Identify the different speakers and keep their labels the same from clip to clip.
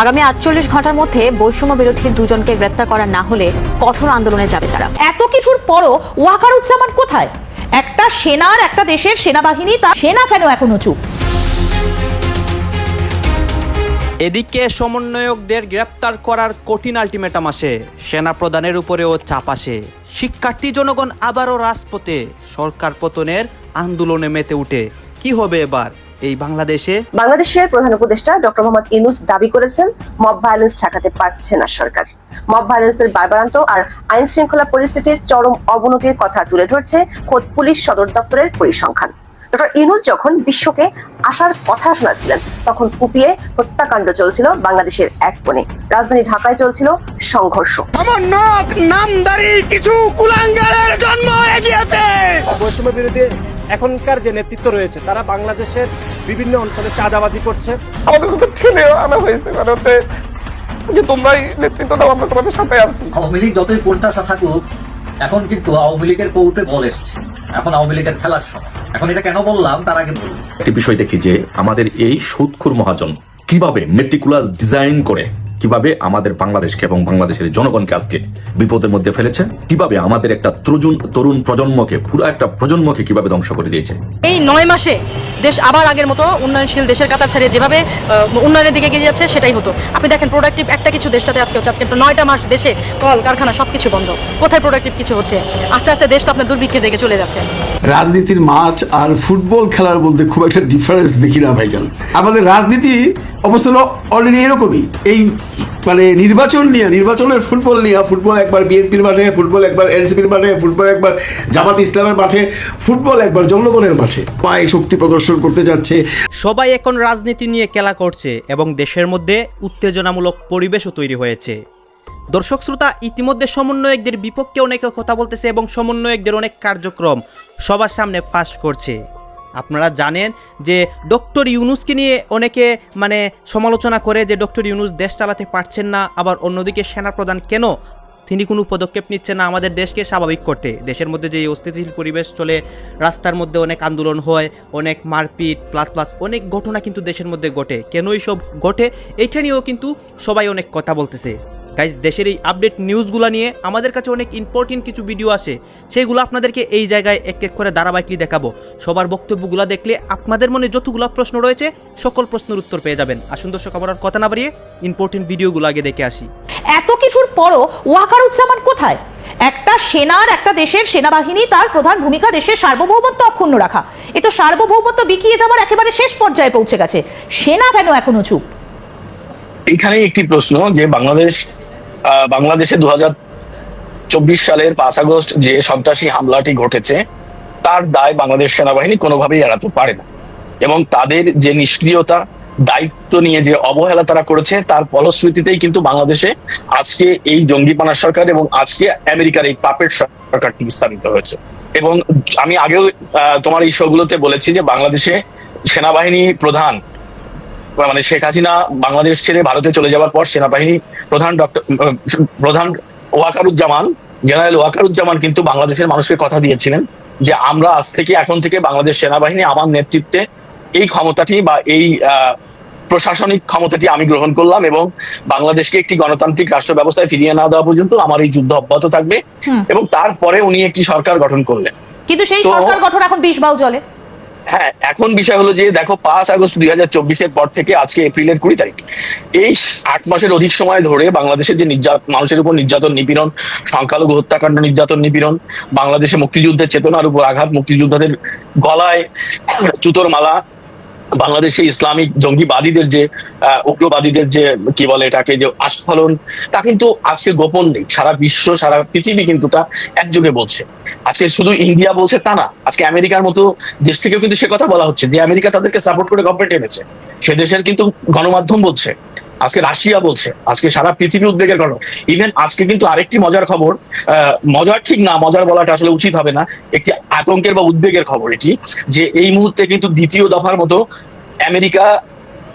Speaker 1: আগামী আটচল্লিশ ঘণ্টার মধ্যে বৈষম্য বিরোধীর দুজনকে গ্রেপ্তার করা না হলে কঠোর আন্দোলনে যাবে তারা।
Speaker 2: এত কিছুর পরও ওয়াকারুজ্জামান কোথায়? একটা সেনার একটা দেশের সেনাবাহিনী তার সেনা কেন এখনও চুপ?
Speaker 3: এদিকে সমন্বয়কদের গ্রেপ্তার করার কঠিন আলটিমেটাম আসে। সেনা প্রদানের উপরেও চাপ আসে। শিক্ষার্থী জনগণ আবারও রাজপথে। সরকার পতনের আন্দোলনে মেতে উঠে। কি হবে এবার? এই বাংলাদেশে
Speaker 4: বাংলাদেশের প্রধান উপদেষ্টা ডক্টর মোহাম্মদ ইউনুস দাবি করেছেন মব ভায়োলেন্স ঠেকাতে পারছে না সরকার। মব ভায়োলেন্সের বারবারান্ত আর আইন শৃঙ্খলা পরিস্থিতির চরম অবনতির কথা তুলে ধরছে খোদ পুলিশ সদর দপ্তরের পরিসংখ্যান। ডক্টর ইউনুস যখন বিশ্বকে আসার কথা শোনাচ্ছিলেন তখন কুপিয়ে হত্যাকাণ্ড চলছিল বাংলাদেশের এক কোণে। রাজধানী ঢাকায় চলছিল সংঘর্ষ।
Speaker 5: আমার নাক নামদারি কিছু কুলাঙ্গারের জন্ম এগিয়েছে।
Speaker 6: বৈষম্য বিরোধী এখনকার যে নেতৃত্ব রয়েছে তারা বাংলাদেশের বিভিন্ন অঞ্চলে চাঁদাবাজি করছে।
Speaker 5: আমাদের ঠেলে আনা হয়েছে মানে হচ্ছে যে তোমরাই নেতৃত্ব দাও আমরা তোমাদের সাথে আছি।
Speaker 7: আওয়ামী লীগ যতই কোণঠাসা থাকুক এখন কিন্তু আওয়ামী লীগের কৌটে বল এসছে। এখন আওয়ামী লীগের খেলার সময়। এখন এটা কেন বললাম তার আগে
Speaker 8: একটি বিষয় দেখি যে আমাদের এই সুদখুর মহাজন কীভাবে মেট্রিকুলাস ডিজাইন করে কীভাবে আমাদের বাংলাদেশকে এবং বাংলাদেশের জনগণকে আজকে বিপদের মধ্যে ফেলেছে? কীভাবে আমাদের একটা তরুণ তরুণ প্রজন্মকে পুরো একটা প্রজন্মকে কীভাবে ধ্বংস করে দিয়েছে?
Speaker 9: এই নয় মাসে দেশ আবার আগের মতো উন্নয়নশীল দেশের কাতার ছাড়িয়ে যেভাবে উন্নয়নের দিকে এগিয়ে যাচ্ছে সেটাই হতো। আপনি দেখেন প্রোডাক্টিভ একটা কিছু দেশটাতে আজকে হচ্ছে আজকে একটা নয়টা মাস দেশে কল কারখানা সবকিছু বন্ধ। কোথায় প্রোডাক্টিভ কিছু হচ্ছে? আস্তে আস্তে দেশ তো আপনার দুর্ভিক্ষের দিকে চলে যাচ্ছে।
Speaker 10: রাজনীতির মাছ আর ফুটবল খেলার মধ্যে খুব একটা ডিফারেন্স দেখি না ভাইজান। আমাদের রাজনীতি অবস্থা হলো অলরেডি এরকমই। এই মানে নির্বাচন নিয়ে, নির্বাচনের ফুটবল নিয়ে, ফুটবল একবার বিএনপির মাঠে, ফুটবল একবার এনসিপির মাঠে, ফুটবল একবার জামাত ইসলামের মাঠে, ফুটবল একবার জনগণের মাঠে। পায়ে শক্তি প্রদর্শন করতে যাচ্ছে।
Speaker 3: সবাই এখন রাজনীতি নিয়ে খেলা করছে এবং দেশের মধ্যে উত্তেজনামূলক পরিবেশও তৈরি হয়েছে। দর্শক শ্রোতা, ইতিমধ্যে সমন্বয়কদের বিপক্ষে অনেকে কথা বলতেছে এবং সমন্বয়কদের অনেক কার্যক্রম সবার সামনে ফাঁস করছে। আপনারা জানেন যে ডক্টর ইউনুসকে নিয়ে অনেকে মানে সমালোচনা করে যে ডক্টর ইউনুস দেশ চালাতে পারছেন না, আবার অন্যদিকে সেনা সেনাপ্রধান কেন? তিনি কোনো পদক্ষেপ নিচ্ছেন না আমাদের দেশকে স্বাভাবিক করতে। দেশের মধ্যে যে অস্থিতিশীল পরিবেশ চলে, রাস্তার মধ্যে অনেক আন্দোলন হয়, অনেক মারপিট প্লাস প্লাস অনেক ঘটনা কিন্তু দেশের মধ্যে ঘটে। কেন এইসব ঘটে? এটা নিয়েও কিন্তু সবাই অনেক কথা বলতেছে। গাইজ দেশের এই আপডেট নিউজগুলো নিয়ে আমাদের কাছে অনেক ইম্পর্টেন্ট কিছু ভিডিও আসে। সেইগুলো আপনাদেরকে এই জায়গায় এক এক করে ধারাবাহিকলি দেখাবো। সবার বক্তব্যগুলো দেখলে আপনাদের মনে যতগুলো প্রশ্ন রয়েছে সকল প্রশ্নের উত্তর পেয়ে যাবেন। আসুন দর্শক আমার আর কথা না বাড়িয়ে ইম্পর্টেন্ট ভিডিওগুলো আগে দেখে আসি।
Speaker 2: এত কিছুর পরও ওয়াকার ওয়াকারুজ্জামান কোথায়? একটা সেনার একটা দেশের সেনাবাহিনী তার প্রধান ভূমিকা দেশের সার্বভৌমত্ব অক্ষুণ্ণ রাখা। এ তো সার্বভৌমত্ব বিকিয়ে যাওয়ার একেবারে শেষ পর্যায়ে পৌঁছে গেছে। সেনা কেন এখনও চুপ?
Speaker 11: এখানে একটি প্রশ্ন যে বাংলাদেশ বাংলাদেশে দু চব্বিশ সালের পাঁচ আগস্ট যে সন্ত্রাসী হামলাটি ঘটেছে, তার দায় বাংলাদেশ সেনাবাহিনী কোনোভাবেই এড়াতে পারে না। এবং তাদের যে নিষ্ক্রিয়তা, দায়িত্ব নিয়ে যে অবহেলা তারা করেছে, তার ফলশ্রুতিতেই কিন্তু বাংলাদেশে আজকে এই জঙ্গিপানা সরকার এবং আজকে আমেরিকার এই পাপের সরকারটি স্থাপিত হয়েছে। এবং আমি আগেও তোমার এই শোগুলোতে বলেছি যে বাংলাদেশে সেনাবাহিনী প্রধান মানে শেখ হাসিনা বাংলাদেশ ছেড়ে ভারতে চলে যাওয়ার পর সেনাবাহিনী প্রধান ডক্টর প্রধান ওয়াকারুজ্জামান জেনারেল ওয়াকারুজ্জামান কিন্তু বাংলাদেশের মানুষকে কথা দিয়েছিলেন যে আমরা আজ থেকে এখন থেকে বাংলাদেশ সেনাবাহিনী আমার নেতৃত্বে এই ক্ষমতাটি বা এই প্রশাসনিক ক্ষমতাটি আমি গ্রহণ করলাম এবং বাংলাদেশকে একটি গণতান্ত্রিক রাষ্ট্র ব্যবস্থায় ফিরিয়ে না দেওয়া পর্যন্ত আমার এই যুদ্ধ অব্যাহত থাকবে এবং তারপরে উনি একটি সরকার গঠন করলেন।
Speaker 2: কিন্তু সেই সরকার গঠন এখন বিষ বাউ জলে।
Speaker 11: হ্যাঁ এখন বিষয় হলো যে, দেখো, পাঁচ আগস্ট দুই হাজার চব্বিশের পর থেকে আজকে এপ্রিলের কুড়ি তারিখ। এই আট মাসের অধিক সময় ধরে বাংলাদেশের যে নির্যাত, মানুষের উপর নির্যাতন নিপীড়ন, সংখ্যালঘু হত্যাকাণ্ড নির্যাতন নিপীড়ন, বাংলাদেশে মুক্তিযুদ্ধের চেতনার উপর আঘাত, মুক্তিযোদ্ধাদের গলায় জুতোর মালা বাংলাদেশে ইসলামিক জঙ্গিবাদীদের যে উগ্রবাদীদের যে, কি বলে এটাকে, যে আস্ফলন, তা কিন্তু আজকে গোপন নেই। সারা বিশ্ব, সারা পৃথিবী কিন্তু তা একযোগে বলছে। আজকে শুধু ইন্ডিয়া বলছে তা না, আজকে আমেরিকার মতো দেশ থেকেও কিন্তু সে কথা বলা হচ্ছে। যে আমেরিকা তাদেরকে সাপোর্ট করে গভর্নমেন্ট এনেছে, সে দেশের কিন্তু গণমাধ্যম বলছে। আজকে রাশিয়া বলছে আজকে সারা পৃথিবী উদ্বেগের খবর ইভেন আজকে কিন্তু আরেকটি মজার খবর মজার ঠিক না মজার বলাটা আসলে উচিত হবে না একটি আতঙ্কের বা উদ্বেগের খবর এটি যে এই মুহূর্তে কিন্তু দ্বিতীয় দফার মতো আমেরিকা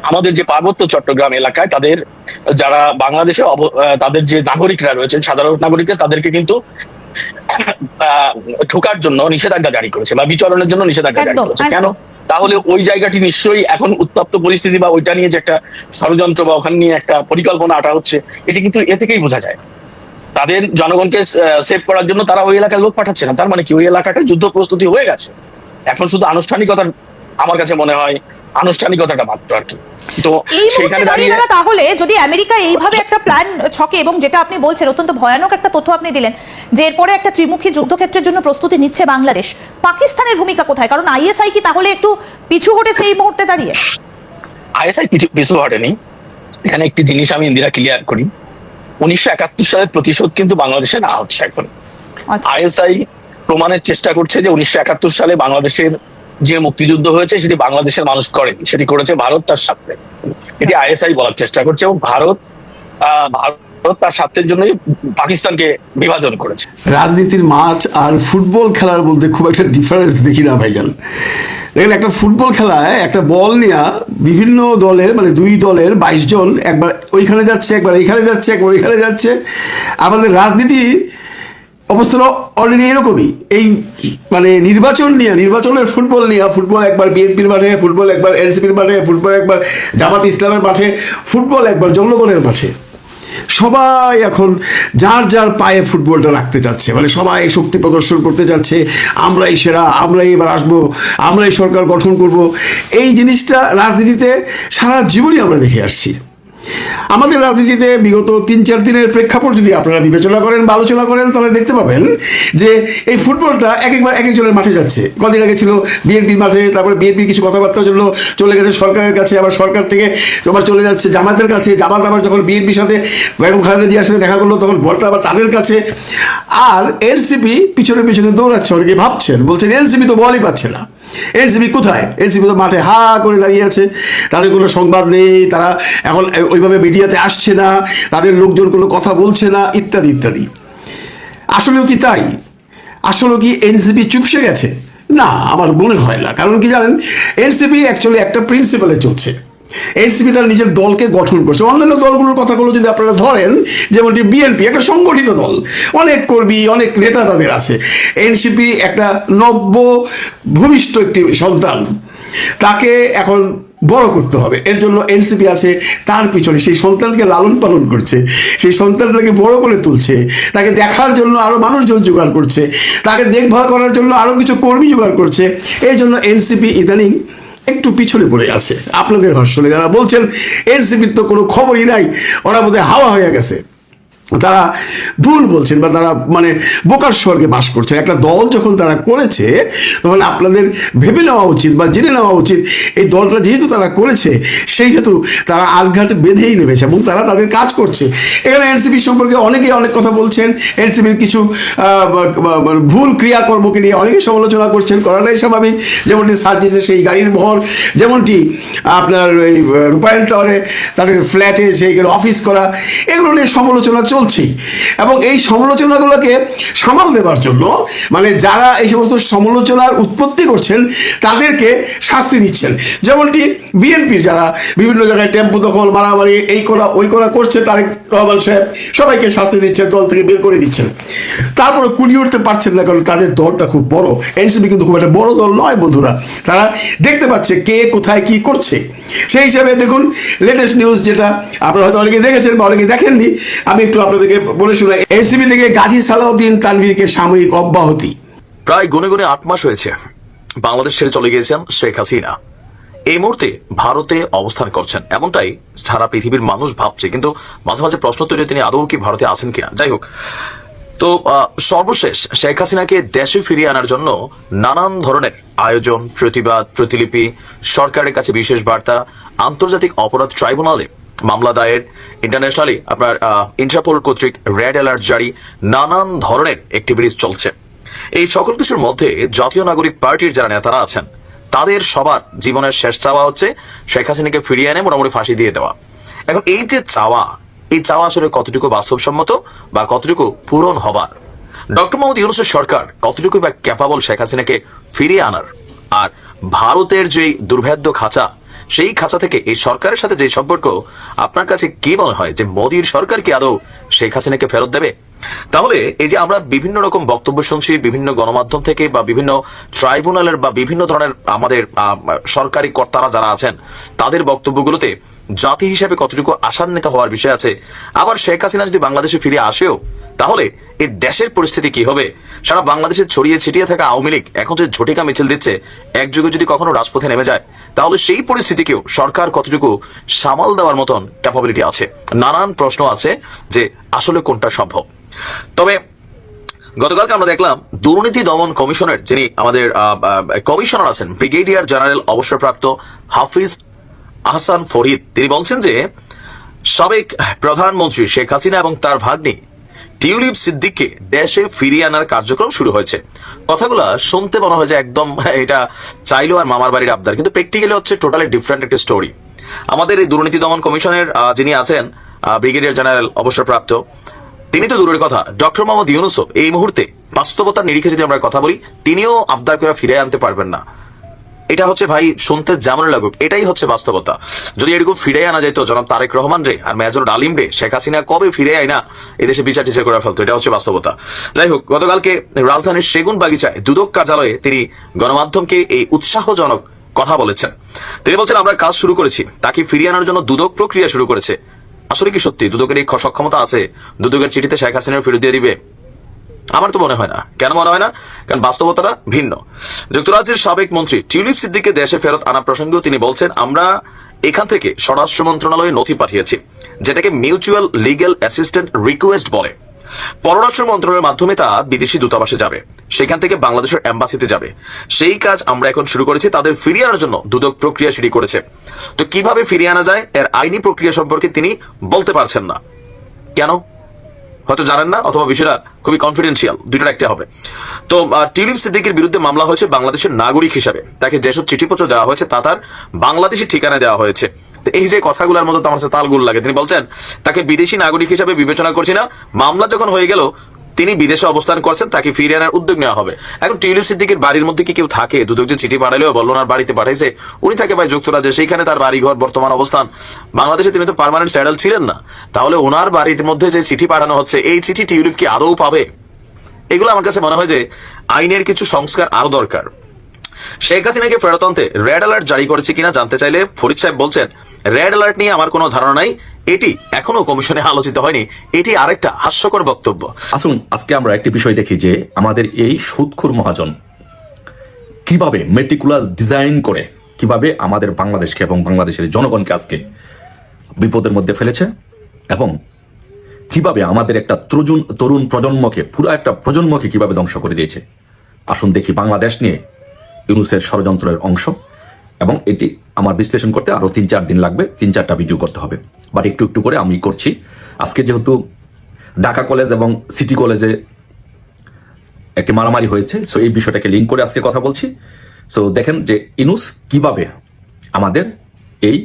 Speaker 11: আমাদের যে পার্বত্য চট্টগ্রাম এলাকায় তাদের যারা বাংলাদেশে তাদের যে নাগরিকরা রয়েছেন সাধারণ নাগরিকরা তাদেরকে কিন্তু আহ, ঢোকার জন্য নিষেধাজ্ঞা জারি করেছে বা বিচরণের জন্য নিষেধাজ্ঞা জারি করেছে। কেন। তাহলে ওই জায়গাটি নিশ্চয়ই এখন উত্তপ্ত পরিস্থিতি বা ওইটা নিয়ে যে একটা ষড়যন্ত্র বা ওখানে নিয়ে একটা পরিকল্পনা আটা হচ্ছে, এটি কিন্তু এ থেকেই বোঝা যায়। তাদের জনগণকে সেভ করার জন্য তারা ওই এলাকায় লোক পাঠাচ্ছে না। তার মানে কি? ওই এলাকাটা যুদ্ধ প্রস্তুতি হয়ে গেছে। এখন শুধু আনুষ্ঠানিকতার আমার কাছে মনে হয় আনুষ্ঠানিকতাটা মাত্র আর কি। তো সেখানে
Speaker 2: দাঁড়িয়ে তাহলে যদি আমেরিকা এইভাবে একটা প্ল্যান ছকে এবং যেটা আপনি বলছেন অত্যন্ত ভয়ানক একটা তথ্য আপনি দিলেন যে এরপরে একটা ত্রিমুখী যুদ্ধক্ষেত্রের জন্য প্রস্তুতি নিচ্ছে বাংলাদেশ। পাকিস্তানের ভূমিকা কোথায়? কারণ আইএসআই কি তাহলে একটু পিছু হটেছে এই মুহূর্তে দাঁড়িয়ে?
Speaker 11: আইএসআই পিছু হটেনি। এখানে একটি জিনিস আমি ইন্দিরা ক্লিয়ার করি। উনিশশো একাত্তর সালের প্রতিশোধ কিন্তু বাংলাদেশে না হচ্ছে এখন।
Speaker 2: আচ্ছা।
Speaker 11: আইএসআই প্রমাণের চেষ্টা করছে যে উনিশশো একাত্তর সালে বাংলাদেশের যে মুক্তিযুদ্ধ হয়েছে সেটি বাংলাদেশের মানুষ করেনি, সেটি করেছে ভারত তার স্বার্থে। এটি আইএসআই বলার চেষ্টা করছে এবং ভারত ভারত তার স্বার্থের পাকিস্তানকে বিভাজন করেছে।
Speaker 10: রাজনীতির আর ফুটবল খেলার মধ্যে খুব একটা ডিফারেন্স দেখি না, ভাইজান। দেখেন, একটা ফুটবল খেলায় একটা বল নিয়ে বিভিন্ন দলের মানে দুই দলের বাইশ জন একবার ওইখানে যাচ্ছে, একবার এইখানে যাচ্ছে, একবার ওইখানে যাচ্ছে। আমাদের রাজনীতি অবস্থাটা অলরেডি এরকমই। এই মানে নির্বাচন নিয়ে, নির্বাচনের ফুটবল নিয়ে, ফুটবল একবার বিএনপির মাঠে, ফুটবল একবার এনসিপির মাঠে, ফুটবল একবার জামাত ইসলামের মাঠে, ফুটবল একবার জনগণের মাঠে। সবাই এখন যার যার পায়ে ফুটবলটা রাখতে চাচ্ছে মানে সবাই শক্তি প্রদর্শন করতে যাচ্ছে আমরাই সেরা, আমরাই এবার আসব, আমরাই সরকার গঠন করব। এই জিনিসটা রাজনীতিতে সারা জীবনই আমরা দেখে আসছি। আমাদের রাজনীতিতে বিগত তিন চার দিনের প্রেক্ষাপট যদি আপনারা বিবেচনা করেন বা আলোচনা করেন, তাহলে দেখতে পাবেন যে এই ফুটবলটা এক একবার এক একজনের মাঠে যাচ্ছে। কদিন আগে ছিল বিএনপির মাঠে, তারপরে বিএনপির কিছু কথাবার্তার জন্য চলে গেছে সরকারের কাছে, আবার সরকার থেকে আবার চলে যাচ্ছে জামাতের কাছে। জামাত আবার যখন বিএনপির সাথে বেগম খালেদা জিয়ার সাথে দেখা করল, তখন বলটা আবার তাদের কাছে। আর এনসিপি পিছনে পিছনে দৌড়াচ্ছে, অনেকে ভাবছেন, বলছেন, এনসিপি তো বলই পাচ্ছে না। এনসিপি কোথায়? এনসিপি তো মাঠে হা করে দাঁড়িয়ে আছে। তাদের কোনো সংবাদ নেই, তারা এখন ওইভাবে মিডিয়াতে আসছে না, তাদের লোকজন কোনো কথা বলছে না, ইত্যাদি ইত্যাদি। আসলেও কি তাই? আসলেও কি এনসিপি চুপসে গেছে? না, আমার মনে হয় না। কারণ কি জানেন, এনসিপি অ্যাকচুয়ালি একটা প্রিন্সিপালে চলছে। এনসিপি তার নিজের দলকে গঠন করছে। অন্যান্য দলগুলোর কথাগুলো যদি আপনারা ধরেন, যেমনটি বিএনপি, একটা সংগঠিত দল। অনেক কর্মী, অনেক নেতা তাদের আছে। এনসিপি একটা নব্য, ভূমিষ্ঠ একটি সন্তান। তাকে এখন বড় করতে হবে। এর জন্য এনসিপি আছে, তার পিছনে সেই সন্তানকে লালন পালন করছে। সেই সন্তানটাকে বড় করে তুলছে। তাকে দেখার জন্য আরও মানুষজন জোগাড় করছে। তাকে দেখভাল করার জন্য আরও কিছু কর্মী জোগাড় করছে। এই জন্য এনসিপি ইদানিং একটু পিছনে পড়ে আছে আপনাদের ভাষণে যারা বলছেন, এনসিপির তো কোনো খবরই নাই। ওরা বোধহয় হাওয়া হয়ে গেছে। তারা ভুল বলছেন বা তারা মানে বোকার স্বর্গে বাস করছেন। একটা দল যখন তারা করেছে, তখন আপনাদের ভেবে নেওয়া উচিত বা জেনে নেওয়া উচিত এই দলটা যেহেতু তারা করেছে, সেই হেতু তারা আলঘাট বেঁধেই নেমেছে এবং তারা তাদের কাজ করছে। এখানে এনসিপি সম্পর্কে অনেকেই অনেক কথা বলছেন। এনসিপির কিছু ভুল ক্রিয়াকর্মকে নিয়ে অনেকে সমালোচনা করছেন। করাটাই স্বাভাবিক। যেমনটি সার্জিসে সেই গাড়ির বহর যেমনটি আপনার ওই রূপায়ণ টাওয়ারে তাদের ফ্ল্যাটে সেইগুলো অফিস করা, এগুলো নিয়ে সমালোচনা চলছেই এবং এই সমালোচনাগুলোকে সামাল দেওয়ার জন্য মানে যারা এই সমস্ত সমালোচনার উৎপত্তি করছেন, তাদেরকে শাস্তি দিচ্ছেন। যেমনটি বিএনপির যারা বিভিন্ন জায়গায় টেম্পো দখল, মারামারি, এই করা, ওই করা করছে, তারেক রহমান সাহেব সবাইকে শাস্তি দিচ্ছেন, দল থেকে বের করে দিচ্ছেন। তারপরে কুলিয়ে উঠতে পারছেন না, কারণ তাদের দলটা খুব বড়। এনসিপি কিন্তু খুব একটা বড় দল নয়, বন্ধুরা। তারা দেখতে পাচ্ছে কে কোথায় কি করছে। সেই হিসাবে দেখুন লেটেস্ট নিউজ যেটা আপনারা হয়তো অনেকে দেখেছেন বা অনেকে দেখেননি, আমি একটু আপনাদেরকে বলে এনসিপি থেকে গাজী সালাউদ্দিন তানভীরকে সাময়িক অব্যাহতি।
Speaker 12: প্রায় আট মাস হয়েছে বাংলাদেশ ছেড়ে চলে গিয়েছেন শেখ হাসিনা। এই মুহূর্তে ভারতে অবস্থান করছেন, এমনটাই সারা পৃথিবীর মানুষ ভাবছে। কিন্তু মাঝে মাঝে প্রশ্ন তৈরি তিনি আদৌ কি ভারতে আছেন কিনা? যাই হোক, তো সর্বশেষ শেখ হাসিনাকে দেশে ফিরিয়ে আনার জন্য নানান ধরনের আয়োজন, প্রতিবাদ, প্রতিলিপি, সরকারের কাছে বিশেষ বার্তা, আন্তর্জাতিক অপরাধ ট্রাইব্যুনালে মামলা দায়ের। ইন্টারন্যাশনালি আপনার ইন্টারপোল কর্তৃক রেড অ্যালার্ট জারি। নানান ধরনের অ্যাক্টিভিটিস চলছে। এই সকল কিছুর মধ্যে জাতীয় নাগরিক পার্টির যারা নেতারা আছেন, তাদের সবার জীবনের শেষ চাওয়া হচ্ছে শেখ হাসিনাকে ফিরিয়ে এনে মোটামুটি ফাঁসি দিয়ে দেওয়া। এখন এই যে চাওয়া, এই চাওয়া আসলে কতটুকু বাস্তবসম্মত বা কতটুকু পূরণ হবার? ডক্টর মোহাম্মদ ইউনুসের সরকার কতটুকু বা ক্যাপাবল শেখ হাসিনাকে ফিরিয়ে আনার? আর ভারতের যে দুর্ভেদ্য খাঁচা সেই খাঁচা থেকে এই সরকারের সাথে যে সম্পর্ক, আপনার কাছে কি মনে হয় যে মোদীর সরকার কি আদৌ শেখ হাসিনাকে ফেরত দেবে? তাহলে এই যে আমরা বিভিন্ন রকম বক্তব্য শুনছি, বিভিন্ন গণমাধ্যম থেকে বা বিভিন্ন ট্রাইব্যুনালের বা বিভিন্ন ধরনের আমাদের সরকারি কর্তারা যারা আছেন, তাদের বক্তব্যগুলোতে জাতি হিসেবে কতটুকু আশান্বিত হওয়ার বিষয় আছে, আবার শেখ হাসিনা যদি বাংলাদেশে ফিরে আসেও, তাহলে এই দেশের পরিস্থিতি কি হবে? সারা বাংলাদেশে ছড়িয়ে ছিটিয়ে থাকা আওয়ামী লীগ এখন যে ঝটিকা মিছিল দিচ্ছে, একযুগে যদি কখনো রাজপথে নেমে যায়, তাহলে সেই পরিস্থিতিকেও সরকার কতটুকু সামাল দেওয়ার মতন ক্যাপাবিলিটি আছে? নানান প্রশ্ন আছে যে আসলে কোনটা সম্ভব। তবে গতকালকে আমরা দেখলাম দুর্নীতি দমন কমিশনের যিনি আমাদের কমিশনার আছেন, ব্রিগেডিয়ার জেনারেল অবসরপ্রাপ্ত হাফিজ আহসান ফরিদ, তিনি বলছেন যে, সাবেক প্রধানমন্ত্রী শেখ হাসিনা এবং তার ভাগ্নি টিউলিপ সিদ্দিককে দেশে ফিরিয়ে আনার কার্যক্রম শুরু হয়েছে। কথাগুলো শুনতে মনে হয় যে একদম এটা চাইলো আর মামার বাড়ির আবদার। কিন্তু প্র্যাকটিক্যালি হচ্ছে টোটালি ডিফারেন্ট একটা স্টোরি। আমাদের এই দুর্নীতি দমন কমিশনের যিনি আছেন ব্রিগেডিয়ার জেনারেল অবসরপ্রাপ্ত, তিনি তো দূরের কথা, ডক্টর মোহাম্মদ ইউনুসও এই মুহূর্তে বাস্তবতার নিরিখে যদি আমরা কথা বলি, তিনিও আবদার করে ফিরে আনতে পারবেন না। এটা হচ্ছে ভাই শুনতে যেমন লাগুক, এটাই হচ্ছে বাস্তবতা। যদি এরকম ফিরে আনা যেত জনাব তারেক রহমান রে আর মেজর ডালিম রে, শেখ হাসিনা কবে ফিরে আয় না? এদেশে বিচার টিচার করে ফেলতো, এটা হচ্ছে বাস্তবতা। যাই হোক, গতকালকে রাজধানীর সেগুন বাগিচায় দুদক কার্যালয়ে তিনি গণমাধ্যমকে এই উৎসাহজনক কথা বলেছেন। তিনি বলছেন, আমরা কাজ শুরু করেছি, তাকে ফিরিয়ে আনার জন্য দুদক প্রক্রিয়া শুরু করেছে। আসলে কি সত্যি? দুদকের এই সক্ষমতা আছে? দুদকের চিঠিতে শেখ হাসিনার ফেরত দিয়ে দিবে? আমার তো মনে হয় না। কেন মনে হয় না? কারণ বাস্তবতাটা ভিন্ন। যুক্তরাজ্যের সাবেক মন্ত্রী টিউলিপ সিদ্দিককে দেশে ফেরত আনা প্রসঙ্গেও তিনি বলছেন, আমরা এখান থেকে স্বরাষ্ট্র মন্ত্রণালয়ে নথি পাঠিয়েছি, যেটাকে মিউচুয়াল লিগ্যাল অ্যাসিস্ট্যান্ট রিকোয়েস্ট বলে। পররাষ্ট্র মন্ত্রণালয়ের মাধ্যমে তা বিদেশি দূতাবাসে যাবে, সেখান থেকে বাংলাদেশের এম্বাসিতে যাবে। সেই কাজ আমরা এখন শুরু করেছি, তাদের ফিরিয়ে আনার জন্য দুদক প্রক্রিয়া শুরু করেছে। তো কীভাবে ফিরিয়ে আনা যায়? এর আইনি প্রক্রিয়া সম্পর্কে তিনি বলতে পারছেন না। কেন? হয়তো জানেন না, অথবা বিষয়টা খুবই কনফিডেন্সিয়াল দুইটার একটা হবে। তো টিলিপ সিদ্দিকের বিরুদ্ধে মামলা হয়েছে বাংলাদেশের নাগরিক হিসাবে। তাকে যেসব চিঠিপত্র দেওয়া হয়েছে, তা তার বাংলাদেশি ঠিকানা দেওয়া হয়েছে। এই যে কথাগুলোর মতো তোমার কাছে তালগুল লাগে। তিনি বলছেন, তাকে বিদেশি নাগরিক হিসাবে বিবেচনা করছি না। মামলা যখন হয়ে গেল তিনি বিদেশে অবস্থান করছেন, তাকে ফিরিয়ে আনার উদ্যোগ নেওয়া হবে। এখন টিউলিপ সিদ্দিকের বাড়ির মধ্যে কি কেউ থাকে? দুদক যে চিঠি পাঠালেও বলল ওনার বাড়িতে পাঠাইছে। উনি থাকে ভাই যুক্তরাজ্যে, সেইখানে তার বাড়ি ঘর বর্তমান অবস্থান। বাংলাদেশে তিনি তো পার্মানেন্ট স্যাডেল ছিলেন না। তাহলে ওনার বাড়ির মধ্যে যে চিঠি পাঠানো হচ্ছে, এই চিঠি টিউলিপ কি আদৌ পাবে? এগুলো আমার কাছে মনে হয় যে আইনের কিছু সংস্কার আরও দরকার। শেখ হাসিনাকে ফেরত আনতে রেড অ্যালার্ট জারি করেছে কিনা জানতে চাইলে ফরিদ সাহেব বলছেন রেড অ্যালার্ট নিয়ে আমার কোনো ধারণা নাই। এটি এখনও কমিশনে আলোচিত হয়নি। এটি আরেকটা হাস্যকর বক্তব্য।
Speaker 8: আসুন, আজকে আমরা একটি বিষয় দেখি যে আমাদের এই সুদখুর মহাজন কীভাবে মেটিকুলাস ডিজাইন করে কীভাবে আমাদের বাংলাদেশকে এবং বাংলাদেশের জনগণকে আজকে বিপদের মধ্যে ফেলেছে এবং কীভাবে আমাদের একটা তরুণ তরুণ প্রজন্মকে, পুরো একটা প্রজন্মকে কীভাবে ধ্বংস করে দিয়েছে। আসুন দেখি বাংলাদেশ নিয়ে ইউনুসের ষড়যন্ত্রের অংশ। এবং এটি আমার বিশ্লেষণ করতে আরও তিন চার দিন লাগবে, তিন চারটা ভিডিও করতে হবে। বাট একটু একটু করে আমি করছি। আজকে যেহেতু ঢাকা কলেজ এবং সিটি কলেজে একটি মারামারি হয়েছে সো এই বিষয়টাকে লিঙ্ক করে আজকে কথা বলছি। সো দেখেন যে ইনুস কীভাবে আমাদের এই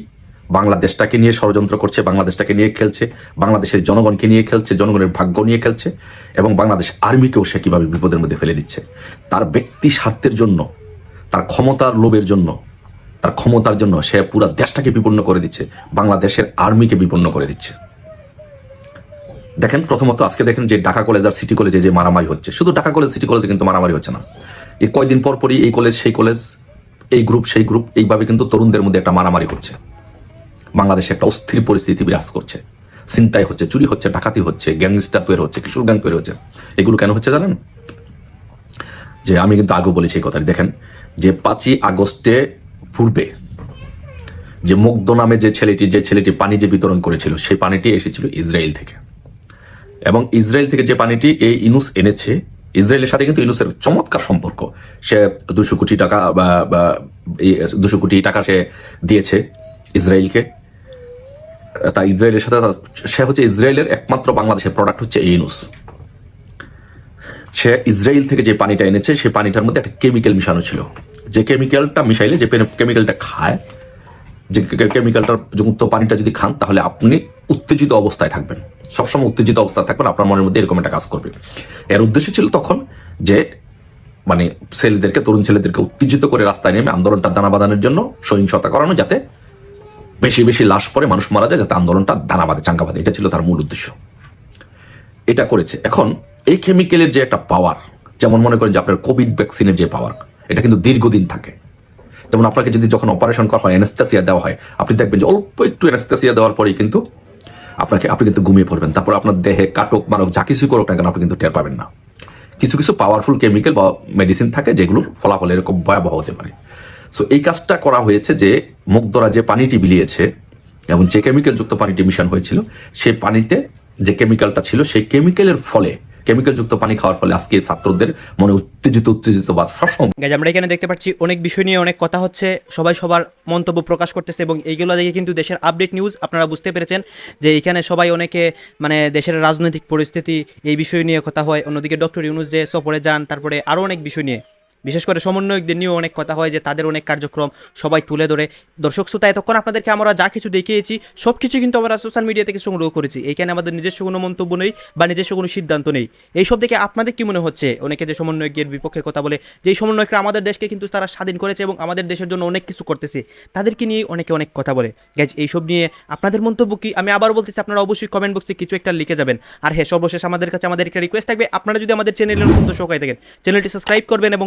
Speaker 8: বাংলাদেশটাকে নিয়ে ষড়যন্ত্র করছে, বাংলাদেশটাকে নিয়ে খেলছে, বাংলাদেশের জনগণকে নিয়ে খেলছে, জনগণের ভাগ্য নিয়ে খেলছে, এবং বাংলাদেশ আর্মিকেও সে কীভাবে বিপদের মধ্যে ফেলে দিচ্ছে। তার ব্যক্তি স্বার্থের জন্য, তার ক্ষমতার লোভের জন্য তার ক্ষমতার জন্য সে পুরো দেশটাকে বিপন্ন করে দিচ্ছে, বাংলাদেশের আর্মিকে বিপন্ন করে দিচ্ছে। দেখেন, প্রথমত আজকে দেখেন যে ঢাকা কলেজ আর সিটি কলেজে যে মারামারি হচ্ছে। শুধু ঢাকা কলেজ, সিটি কলেজে কিন্তু মারামারি হচ্ছে না। এই কয়দিন পর পরই এই কলেজ, সেই কলেজ, এই গ্রুপ, সেই গ্রুপ, এইভাবে কিন্তু তরুণদের মধ্যে একটা মারামারি হচ্ছে। বাংলাদেশে একটা অস্থির পরিস্থিতি বিরাজ করছে। চিন্তাই হচ্ছে, চুরি হচ্ছে, ডাকাতি হচ্ছে, গ্যাংস্টার তৈরি হচ্ছে, কিশোর গ্যাং তৈরি হচ্ছে। এগুলো কেন হচ্ছে জানেন? যে আমি কিন্তু আগে বলেছি এই কথাটি। দেখেন, যে পাঁচই আগস্টে পূর্বে যে মুগ্ধ নামে যে ছেলেটি যে ছেলেটি পানি যে বিতরণ করেছিল, সেই পানিটি এসেছিল ইসরায়েল থেকে। এবং ইসরায়েল থেকে যে পানিটি এই ইনুস এনেছে, ইসরায়েলের সাথে কিন্তু ইনুসের চমৎকার সম্পর্ক। সে দুশো কোটি টাকা, বা- দুশো কোটি টাকা সে দিয়েছে ইসরায়েলকে। তা ইসরায়েলের সাথে সে হচ্ছে ইসরায়েলের একমাত্র বাংলাদেশের প্রোডাক্ট হচ্ছে ইনুস। সে ইসরায়েল থেকে যে পানিটা এনেছে সেই পানিটার মধ্যে একটা কেমিক্যাল মিশানো ছিল। যে কেমিক্যালটা মিশাইলে, যে কেমিক্যালটা খায়, যে কেমিক্যালটার যুক্ত পানিটা যদি খান, তাহলে আপনি উত্তেজিত অবস্থায় থাকবেন। সবসময় উত্তেজিত অবস্থায় থাকবেন, আপনার মনের মধ্যে এরকম একটা কাজ করবে। এর উদ্দেশ্য ছিল তখন যে মানে ছেলেদেরকে, তরুণ ছেলেদেরকে উত্তেজিত করে রাস্তায় নেমে আন্দোলনটা দানা বাঁধানোর জন্য সহিংসতা করানো, যাতে বেশি বেশি লাশ পরে মানুষ মারা যায়, যাতে আন্দোলনটা দানা বাঁধে, চাঙ্গা বাঁধে। এটা ছিল তার মূল উদ্দেশ্য। এটা করেছে। এখন এই কেমিক্যালের যে একটা পাওয়ার যেমন মনে করেন যে আপনার কোভিড ভ্যাকসিনের যে পাওয়ার এটা কিন্তু দীর্ঘদিন থাকে। যেমন আপনাকে যদি যখন অপারেশন করা হয় অ্যানেস্তাসিয়া দেওয়া হয়, আপনি দেখবেন যে অল্প একটু অ্যানেস্তাসিয়া দেওয়ার পরেই কিন্তু আপনাকে, আপনি কিন্তু ঘুমিয়ে পড়বেন। তারপর আপনার দেহে কাটক, মারক, যা কিছু করুক না কেন আপনি কিন্তু টের পাবেন না। কিছু কিছু পাওয়ারফুল কেমিক্যাল বা মেডিসিন থাকে যেগুলোর ফলাফল এরকম ভয়াবহ হতে পারে। সো এই কাজটা করা হয়েছে যে মুগ্ধরা যে পানিটি বিলিয়েছে এবং যে কেমিক্যাল যুক্ত পানিটি মিশন হয়েছিল সেই পানিতে যে কেমিক্যালটা ছিল, সেই কেমিক্যালের ফলে কেমিক্যাল যুক্ত পানি খাওয়ার ফলে আজকে ছাত্রদের মনে উত্তেজিত উত্তেজিত বা সবসময়
Speaker 3: গাইজ আমরা এখানে দেখতে পাচ্ছি অনেক বিষয় নিয়ে অনেক কথা হচ্ছে, সবাই সবার মন্তব্য প্রকাশ করতেছে এবং এইগুলো দেখে কিন্তু দেশের আপডেট নিউজ আপনারা বুঝতে পেরেছেন যে এখানে সবাই অনেকে মানে দেশের রাজনৈতিক পরিস্থিতি এই বিষয় নিয়ে কথা হয়। অন্যদিকে ডক্টর ইউনুস যে সফরে যান, তারপরে আরও অনেক বিষয় নিয়ে। বিশেষ করে সমন্বয়কদের নিয়েও অনেক কথা হয় যে তাদের অনেক কার্যক্রম সবাই তুলে ধরে। দর্শক শ্রোতা, এতক্ষণ আপনাদেরকে আমরা যা কিছু দেখিয়েছি সব কিছু কিন্তু আমরা সোশ্যাল মিডিয়া থেকে সংগ্রহ করেছি। এইখানে আমাদের নিজস্ব কোনো মন্তব্য নেই বা নিজস্ব কোনো সিদ্ধান্ত নেই। এইসব দেখে আপনাদের কি মনে হচ্ছে? অনেকে যে সমন্বয়কের বিপক্ষে কথা বলে যে সমন্বয়করা আমাদের দেশকে কিন্তু তারা স্বাধীন করেছে এবং আমাদের দেশের জন্য অনেক কিছু করতেছে, তাদেরকে নিয়ে অনেকে অনেক কথা বলে। গ্যাজ এইসব নিয়ে আপনাদের মন্তব্য কি? আমি আবার বলতেছি, আপনারা অবশ্যই কমেন্ট বক্সে কিছু একটা লিখে যাবেন। আর হ্যাঁ সর্বশেষ আমাদের কাছে আমাদের একটা রিকোয়েস্ট থাকবে। আপনারা যদি আমাদের চ্যানেলের নতুন দর্শক থাকেন চ্যানেলটি সাবস্ক্রাইব করবেন এবং